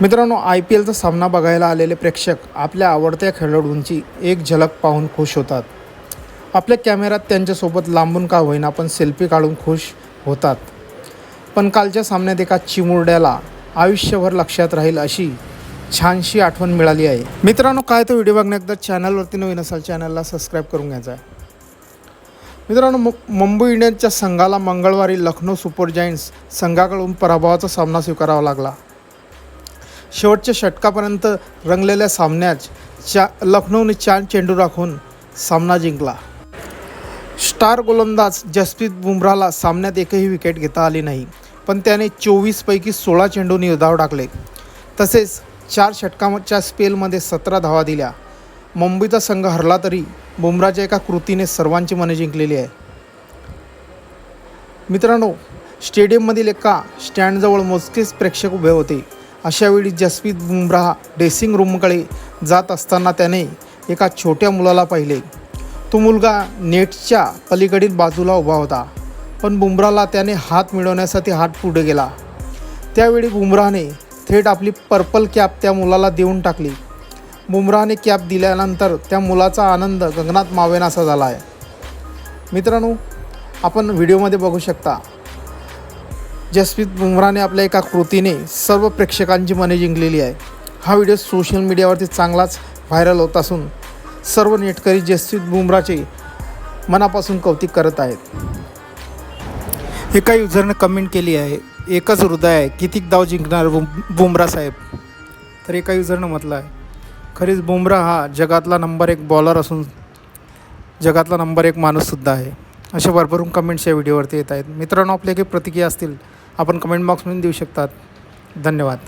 मित्रांनो I P एलचा सामना बघायला आलेले प्रेक्षक आपल्या आवडत्या खेळाडूंची एक झलक पाहून खुश होतात. आपल्या कॅमेऱ्यात त्यांच्यासोबत लांबून का होईना पण सेल्फी काढून खुश होतात. पण कालच्या सामन्यात एका चिमुरड्याला आयुष्यभर लक्षात राहील अशी छानशी आठवण मिळाली आहे. मित्रांनो काय तो व्हिडिओ बघण्याकदा चॅनलवरती नवीन असाल चॅनलला सबस्क्राईब करून घ्यायचा आहे. मित्रांनो मु मुंबई इंडियन्सच्या संघाला मंगळवारी लखनौ सुपर जायंट्स संघाकडून पराभवाचा सामना स्वीकारावा लागला. शेवटच्या षटकापर्यंत रंगलेल्या सामन्यात चा लखनौने चार चेंडू राखून सामना जिंकला. स्टार गोलंदाज जसप्रीत बुमराला सामन्यात एकही विकेट घेता आली नाही पण त्याने चोवीसपैकी सोळा चेंडू निर्धाव टाकले. तसेच चार षटकांच्या स्पेलमध्ये सतरा धावा दिल्या. मुंबईचा संघ हरला तरी बुमराच्या एका कृतीने सर्वांची मने जिंकलेली आहे. मित्रांनो स्टेडियममधील एका स्टँडजवळ मोजकेच प्रेक्षक उभे होते. अशावेळी जसप्रीत बुमराह ड्रेसिंग रूमकडे जात असताना त्याने एका छोट्या मुलाला पाहिले. तो मुलगा नेटच्या पलीकडील बाजूला उभा होता पण बुमराहला त्याने हात मिळवण्यासाठी हात पुढे गेला. त्यावेळी बुमराहने थेट आपली पर्पल कॅप त्या मुलाला देऊन टाकली. बुमराहने कॅप दिल्यानंतर त्या मुलाचा आनंद गगनात मावेनासा झाला आहे मित्रांनो आपण व्हिडिओमध्ये बघू शकता जसप्रीत बुमराहने आपल्या एका कृतीने सर्व प्रेक्षकांची मने जिंकलेली आहे. हा व्हिडिओ सोशल मीडियावरती चांगलाच व्हायरल होत असून सर्व नेटकरी जसप्रीत बुमराचे मनापासून कौतुक करत आहेत. एका युजरने कमेंट केली आहे एकच हृदय आहे कितीक दाव जिंकणार बुम बुमरा साहेब? तर एका युजरनं म्हटलं आहे खरीच बुमरा हा जगातला नंबर एक बॉलर असून जगातला नंबर एक माणूससुद्धा आहे. अशा भरभरून कमेंट्स या व्हिडिओवरती येत आहेत. मित्रांनो आपल्या काही प्रतिक्रिया असतील आपण कमेंट बॉक्समध्ये देऊ शकतात. धन्यवाद.